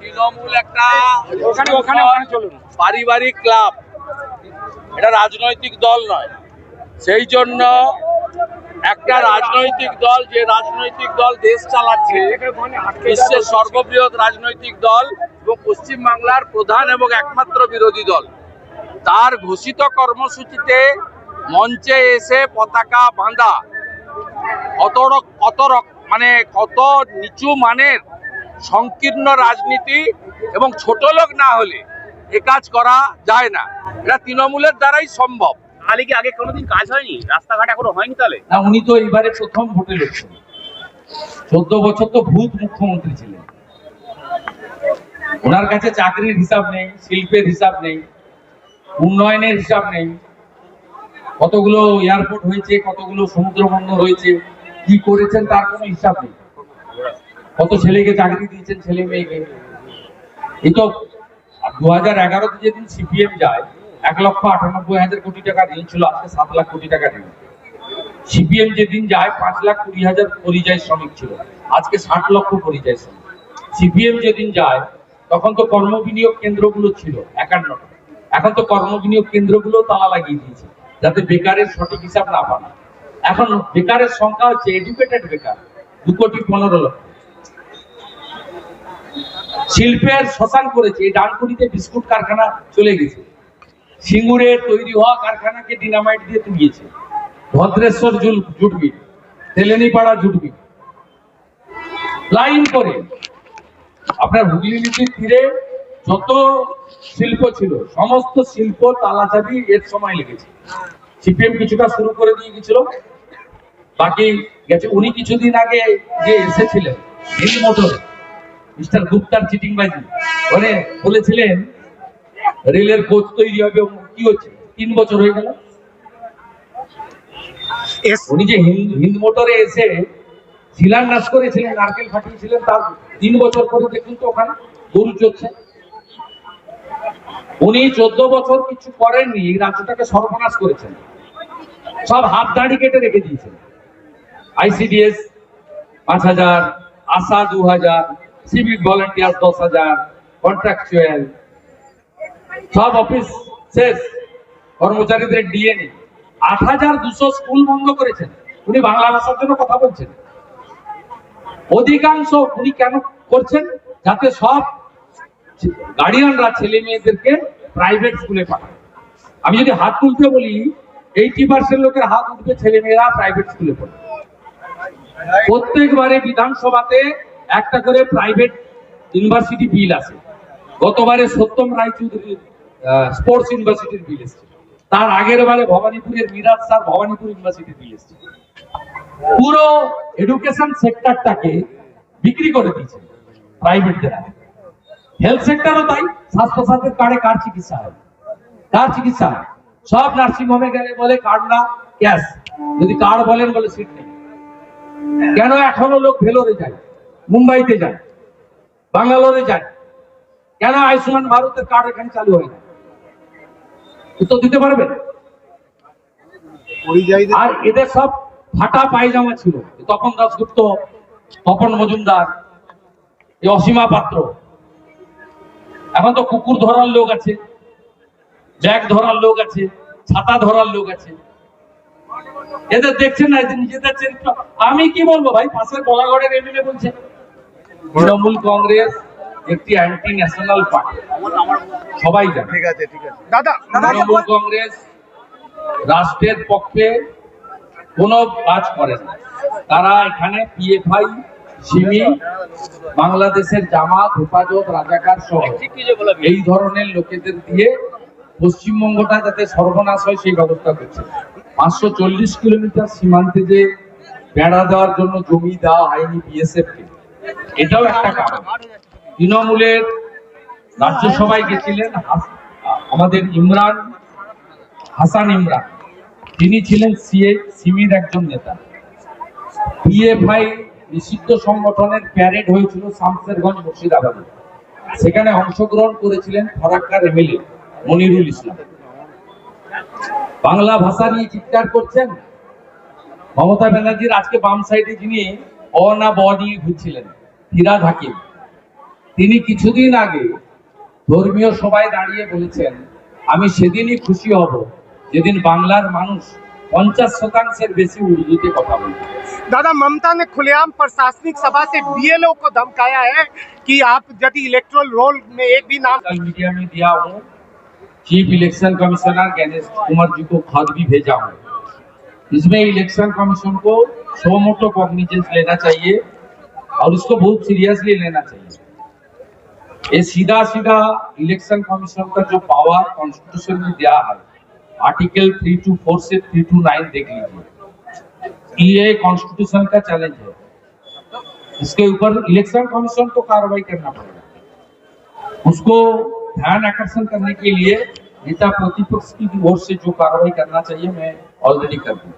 তৃণমূল একটা পারিবারিক ক্লাব। এটা রাজনৈতিক দল নয়। সেই জন্য একটা রাজনৈতিক দল যে রাজনৈতিক দল দেশ চালাচ্ছে বিশ্বের সর্ববৃহৎ রাজনৈতিক দল এবং পশ্চিম বাংলার প্রধান এবং একমাত্র বিরোধী দল। তার ঘোষিত কর্মসূচিতে মঞ্চে এসে পতাকা বাঁধা। কত কত মানে কত নিচু মানের সংকীর্ণ রাজনীতি এবং ছোট লোক না হলে এ কাজ করা যায় না। এটা তৃণমূলের দ্বারাই সম্ভব। তাহলে কি আগে কোনোদিন কাজ হয়নি? রাস্তাঘাট এখনও হয়নি তাহলে? না উনি তো এবারে প্রথম ভোটে লড়ছেন চোদ্দ বছর তো ভূত মুখ্যমন্ত্রী ছিলেন। ওনার কাছে চাকরির হিসাব নেই শিল্পের হিসাব নেই উন্নয়নের হিসাব নেই। কতগুলো এয়ারপোর্ট হয়েছে কতগুলো সমুদ্র বন্দর হয়েছে কি করেছেন তার কোনো হিসাব নেই। কত ছেলেকে চাকরি দিয়েছেন ছেলে মেয়েকে? এই তো দু হাজার এগারোতে যেদিন সিপিএম যায়, এক লক্ষ আটানব্বই হাজার কোটি টাকা ঋণ ছিল, আজকে সাত লাখ কোটি টাকা ঋণ। সিপিএম যেদিন যায়, পাঁচ লাখ কুড়ি হাজার পরিযায়ী শ্রমিক ছিল, আজকে ষাট লক্ষ পরিযায়ী শ্রমিক। সিপিএম যেদিন যায়, তখন তো কর্ম বিনিয়োগ কেন্দ্রগুলো ছিল, একান্নটা। এখন তো কর্ম বিনিয়োগ কেন্দ্রগুলো তালা লাগিয়ে দিয়েছে, যাতে বেকারের সঠিক হিসাব না পান এখন বেকারের সংখ্যা হচ্ছে এডুকেটেড বেকার, দু কোটি পনেরো লক্ষ। শিল্পের শ্মশান করেছে, এই ডানকুনিতে বিস্কুট কারখানা চলে গেছে। সিঙ্গুরের তৈরি হওয়া কারখানাকে ডিনামাইট দিয়ে তুলিয়েছে। ভদ্রেশ্বর জুল জুটবি, তেলেনিপাড়া জুটবি। লাইন করে। আপনার হুগলি নদীর তীরে যত শিল্প ছিল, সমস্ত শিল্প তালাচাবি এর সময় লেগেছে। সিপিএম কিছুটা শুরু করে দিয়ে গেছিল, বাকি গেছে। উনি কিছুদিন আগে যে এসেছিলেন মোটরে। মিস্টার গুপ্তার চিটিং বাজি। মানে বলেছিলেন রেলের কোচ তৈরি হবে কি হচ্ছে? তিন বছর হয়ে গেল। উনি যে হিন্দ মোটরে এসে শিলান্যাস করেছিলেন নারকেল ফাটিয়েছিলেন তার তিন বছর পরে দেখুন তো ওখানে গরু চলছে উনি চোদ্দ বছর কিছু করেননি এই রাজ্যটাকে সর্বনাশ করেছেন। সব হাত দাড়ি কেটে রেখে দিয়েছেন। আইসিডিএস পাঁচ হাজার আশা দু হাজার সিভিক ভলেন্টিয়ার দশ হাজার কন্ট্রাকচুয়াল সব অফিস শেষ। কর্মচারীদের ডিএ নেই আট হাজার দুশো স্কুল বন্ধ করেছেন। উনি বাংলা ভাষার জন্য কথা বলছেন। অধিকাংশ উনি কেন করছেন? যাতে সব গার্ডিয়ানরা ছেলে মেয়েদেরকে প্রাইভেট স্কুলে পাঠায় আমি যদি হাত তুলতে বলি এইটি পার্সেন্ট লোকের হাত উঠবে ছেলে মেয়েরা প্রাইভেট স্কুলে পড়ে প্রত্যেকবারে বিধানসভাতে একটা করে প্রাইভেট ইউনিভার্সিটি বিল আছে। গতবারে সত্যম রায়চৌধুরী স্পোর্টস ইউনিভার্সিটির বিল এসেছে তার আগের বারে ভবানীপুরের মিরাজ স্যার ভবানীপুর ইউনিভার্সিটির বিল এসেছে পুরো এডুকেশন সেক্টরটাকে বিক্রি করে দিয়েছে প্রাইভেটদের হেলথ সেক্টরও তাই স্বাস্থ্য সাথীর কার্ডে কার চিকিৎসা হয়? কার চিকিৎসা হয়? সব নার্সিং হোমে গেলে বলে কার্ড না ক্যাশ যদি কার্ড বলেন বলে সিট নেই। কেন এখনও লোক ভেলোরে যায়? মুম্বাইতে যায় বাঙ্গালোরে যায় কেন আয়ুষ্মান ভারতের কার্ড এখানে চালু হয় না? উত্তর দিতে পারবেন আর এদের সব ফাটা পায়জামা ছিল তপন দাসগুপ্ত তপন মজুমদার এই অসীমা পাত্র। এখন তো কুকুর ধরার লোক আছে ব্যাগ ধরার লোক আছে ছাতা ধরার লোক আছে। এদের দেখছেন না নিজেদের আমি কি বলব ভাই? পাশের বলাগড়ের এমএলএ বলছে তৃণমূল কংগ্রেস একটি অ্যান্টি ন্যাশনাল পার্টি সবাই জানে। ঠিক আছে ঠিক আছে। দাদা তৃণমূল কংগ্রেস রাষ্ট্রের পক্ষে কোনো কাজ করে না। তারা এখানে পিএফআই সিমি বাংলাদেশের জামাত হেফাজত রাজাকার সহ এই ধরনের লোকেদের দিয়ে পশ্চিমবঙ্গটা যাতে সর্বনাশ হয় সেই ব্যবস্থা করছে। পাঁচশো চল্লিশ কিলোমিটার সীমান্তে যে বেড়া দেওয়ার জন্য জমি দেওয়া হয়নি বিএসএফ কে এটাও একটা কারণ। তৃণমূলের রাজ্যসভায় গেছিলেন আমাদের ইমরান, হাসান ইমরান। তিনি ছিলেন সিএ সিমির একজন নেতা। পিএফআই নিষিদ্ধ সংগঠনের প্যারেড হয়েছিল শামসেরগঞ্জ মুর্শিদাবাদে। সেখানে অংশগ্রহণ করেছিলেন ফরাক্কার এমএলএ মনিরুল ইসলাম। বাংলা ভাষা নিয়ে চিৎকার করছেন? মমতা ব্যানার্জির আজকে বাম সাইডে যিনি অ না ব নিয়ে ঘুরছিলেন ফিরাদ হাকিম তিনি কিছুদিন আগে ধর্মীয় সভায় দাঁড়িয়ে বলেছেন আমি সেদিনই খুশি হব যেদিন বাংলার মানুষ পঞ্চাশ শতাংশের বেশি উর্দুতে কথা বলবে दादा ममता ने खुलेआम प्रशासनिक सभा से बीएलओ को धमकाया है कि आप यदि इलेक्ट्रल रोल में एक भी नाम कल मीडिया में दिया हूँ chief election commissioner Ganesh Kumar ji को खत भी भेजा हूँ इसमें इलेक्शन कमीशन को सो मोटो कॉग्निजेंस लेना चाहिए और उसको बहुत सीरियसली लेना चाहिए। ये सीधा सीधा इलेक्शन कमीशन का जो पावर कॉन्स्टिट्यूशन में दिया है, आर्टिकल थ्री टू फोर से थ्री टू नाइन देख लीजिए। ये कॉन्स्टिट्यूशन का चैलेंज है। इसके ऊपर इलेक्शन कमीशन को कार्रवाई करना पड़ेगा। उसको ध्यान आकर्षण करने के लिए नेता प्रतिपक्ष की ओर से जो कार्रवाई करना चाहिए, मैं ऑलरेडी कर दूँ